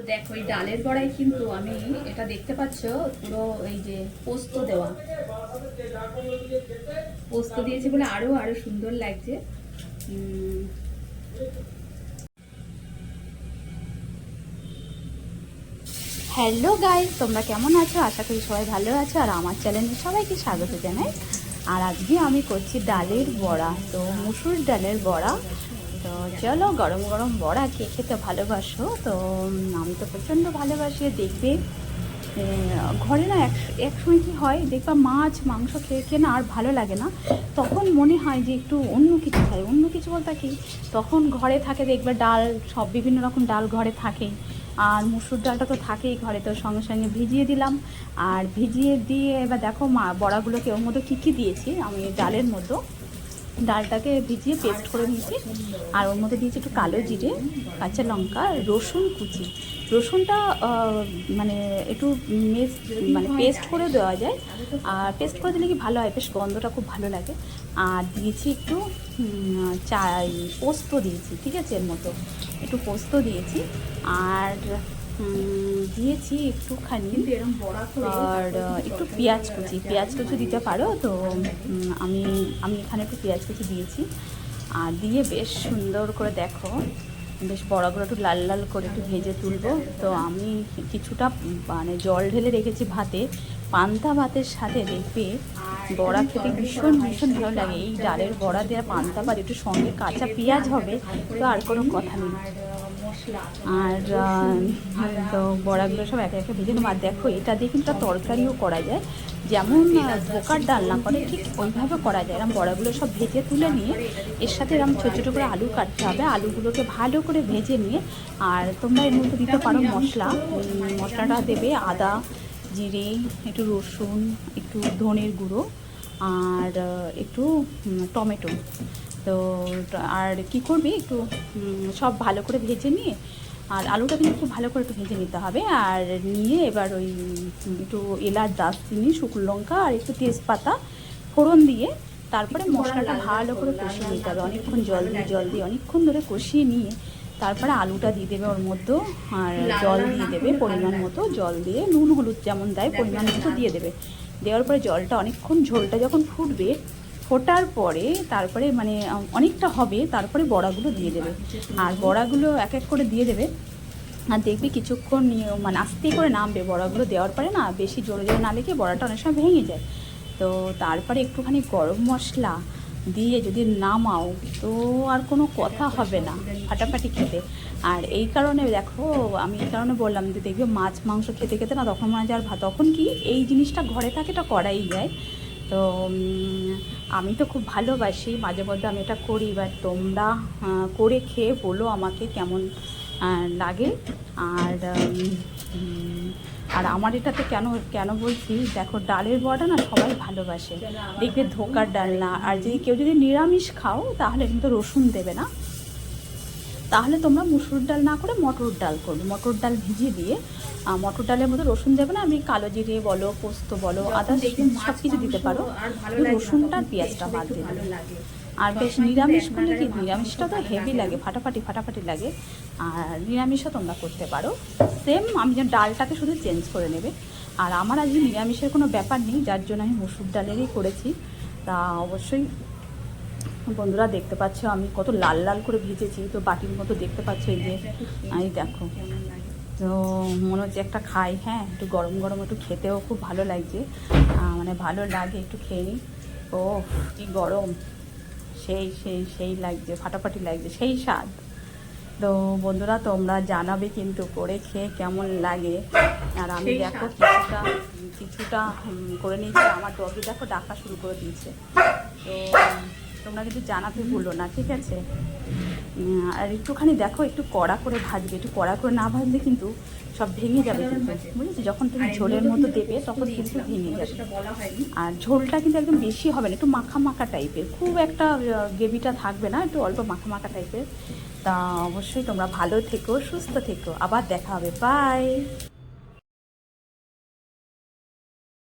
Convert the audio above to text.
তো দেখো, এই ডালের বড়ায় কিন্তু আমি, এটা দেখতে পাচ্ছ, পুরো এই যে পোস্ত দেওয়া। পোস্ত দিয়েছে বলে আরও আরও সুন্দর লাগছে। হ্যালো গাই তোমরা কেমন আছো? আশা করি সবাই ভালো আছো, আর আমার চ্যানেলে সবাইকে স্বাগত জানাই। আর আজকে আমি করছি ডালের বড়া, তো মুসুর ডালের বড়া। তো চলো গরম গরম বড়া কে খেতে ভালোবাসো, তো আমি তো প্রচণ্ড ভালোবাসি। দেখবে ঘরে না এক এক সময় কী হয়, দেখবা মাছ, মাংস খেয়ে খেয়ে না আর ভালো লাগে না। তখন মনে হয় যে একটু অন্য কিছু খাই অন্য কিছু বলতে কি, তখন ঘরে থাকে দেখবে ডাল, সব বিভিন্ন রকম ডাল ঘরে থাকেই আর মুসুর ডালটা তো থাকেই ঘরে, তো সঙ্গে সঙ্গে ভিজিয়ে দিলাম। আর ভিজিয়ে দিয়ে এবার দেখো মা, বড়াগুলোকে ওর মধ্যে কী কী দিয়েছি, আমি ডালের মধ্যে ডালটাকে ভিজিয়ে পেস্ট করে নিয়েছি। আর ওর মধ্যে দিয়েছি একটু কালো জিরে, কাঁচা লঙ্কা, রসুন কুচি। রসুনটা মানে একটু মেস মানে পেস্ট করে দেওয়া যায়। আর পেস্ট করে দিলে কি ভালো হয়? বেশ গন্ধটা খুব ভালো লাগে। আর দিয়েছি একটু চা পোস্ত দিয়েছি, ঠিক আছে, এর মতো। একটু পোস্ত দিয়েছি। আর দিয়েছি একটুখানি। আর একটু পেঁয়াজ কুচি। পেঁয়াজ কুচি দিতে পারো? তো আমি আমি এখানে একটু পেঁয়াজ কুচি দিয়েছি। আর দিয়ে বেশ সুন্দর করে দেখো। বেশ বড়াগুলো একটু লাল লাল করে একটু ভেজে তুলবো। তো আমি কিছুটা মানে জল ঢেলে রেখেছি ভাতে। পান্তা ভাতের সাথে দেখবে বড়া খেতে ভীষণ ভীষণ ভালো লাগে। এই ডালের বড়া দেওয়া পান্তা ভাত, একটু সঙ্গে কাঁচা পেঁয়াজ হবে, তো আর কোনো কথা নেই। আর তো বড়াগুলো সব একে একে ভেজে নেব। আর দেখো, এটা দিয়ে কিন্তু তরকারিও করা যায়। যেমন ধোকার ডালনা করে ঠিক ওইভাবে করা যায়। এরকম বড়াগুলো সব ভেজে তুলে নিয়ে এর সাথে এরকম ছোটো ছোটো করে আলু কাটতে হবে। আলুগুলোকে ভালো করে ভেজে নিয়ে আর তোমরা এর মধ্যে দিতে পারো মশলা। মশলাটা দেবে আদা, জিরে, একটু রসুন, একটু ধনের গুঁড়ো আর একটু টমেটো। তো, আর কি করবি? একটু সব ভালো করে ভেজে নিয়ে আলুটা কিন্তু খুব ভালো করে একটু ভেজে নিতে হবে। আর নিয়ে এবার ওই একটু এলাচ দারচিনি শুকনো লঙ্কা আর একটু তেজপাতা ফোড়ন দিয়ে তারপরে মশলাটা ভালো করে কষিয়ে নিতে হবে। অনেকক্ষণ জল দিয়ে জল দিয়ে অনেকক্ষণ ধরে কষিয়ে নিয়ে তারপরে আলুটা দিয়ে দেবে ওর মধ্যে আর জল দিয়ে দেবে পরিমাণ মতো জল দিয়ে নুন হলুদ যেমন দেয় পরিমাণ মতো দিয়ে দেবে। দেওয়ার পরে জলটা অনেকক্ষণ ঝোলটা যখন ফুটবে ফোটার পরে তারপরে মানে অনেকটা হবে, তারপরে বড়াগুলো দিয়ে দেবে। আর বড়াগুলো এক এক করে দিয়ে দেবে। আর দেখবি কিছুক্ষণ মানে আস্তে করে নামবে বড়াগুলো দেওয়ার পরে না, বেশি জোরে জোরে না লেগে বড়াটা অনেক সময় ভেঙে যায়। তো তারপরে একটুখানি গরম মশলা দিয়ে যদি নামাও, তো আর কোনো কথা হবে না, ফাটাফাটি খেতে। আর এই কারণে দেখো, আমি এই কারণে বললাম যে দেখবে মাছ, মাংস খেতে খেতে না তখন মনে আর ভাত তখন কি এই জিনিসটা ঘরে থাকে, এটা করাই যায়। তো আমি তো খুব ভালোবাসি, মাঝে মধ্যে আমি এটা করি এবার তোমরা করে খেয়ে বলো আমাকে কেমন লাগে। আর আর আমার এটাতে কেন কেন বলছি, দেখো ডালের বড়া না সবাই ভালোবাসে। দেখবে ধোকার ডাল না। আর যদি কেউ যদি নিরামিষ খাও, তাহলে কিন্তু রসুন দেবে না। তাহলে তোমরা মুসুর ডাল না করে মটর ডাল করবে। মটর ডাল ভিজিয়ে দিয়ে মটর ডালের মধ্যে রসুন দেবে না? আমি কালো জিরে বলো পোস্ত বলো আদা সব কিছু দিতে পারো। রসুনটা আর পেঁয়াজটা বাদ দিয়ে দেবে। আর বেশ নিরামিষ করলে কি নিরামিষটা তো হেভি লাগে। ফাটাফাটি ফাটাফাটি লাগে। আর নিরামিষও তোমরা করতে পারো। সেম আমি যেন ডালটাকে শুধু চেঞ্জ করে নেবে। আর আমার আজকে নিরামিষের কোনো ব্যাপার নেই যার জন্য আমি মুসুর ডালেরই করেছি। তা অবশ্যই বন্ধুরা দেখতে পাচ্ছ আমি কত লাল লাল করে ভেজেছি। তো বাটির মতো দেখতে পাচ্ছ এই যে এই দেখো। তো মনে হচ্ছে একটা খাই হ্যাঁ একটু গরম গরম একটু খেতেও খুব ভালো লাগছে। মানে ভালো লাগে একটু খেয়ে নিই ও কি গরম। সেই সেই সেই লাগছে ফাটাফাটি লাগছে সেই স্বাদ। তো বন্ধুরা তোমরা জানাবে কিন্তু করে খেয়ে কেমন লাগে। আর আমি দেখো কিছুটা কিছুটা করে নিয়েছি। আমার ডগি দেখো ডাকা শুরু করে দিয়েছে। তো তোমরা কিন্তু জানাতে ভুলো না ঠিক আছে? আর একটুখানি দেখো একটু কড়া করে ভাজবে একটু কড়া করে না ভাজলে কিন্তু সব ভেঙে যাবে কিন্তু বুঝেছি? যখন তুমি ঝোলের মতো দেবে তখন কিন্তু ভেঙে যাবে। আর ঝোলটা কিন্তু একদম বেশি হবে না একটু মাখা মাখা টাইপের খুব একটা গ্রেভিটা থাকবে না একটু অল্প মাখা মাখা টাইপের। তা অবশ্যই তোমরা ভালো থেকো সুস্থ থেকো। আবার দেখা হবে বাই!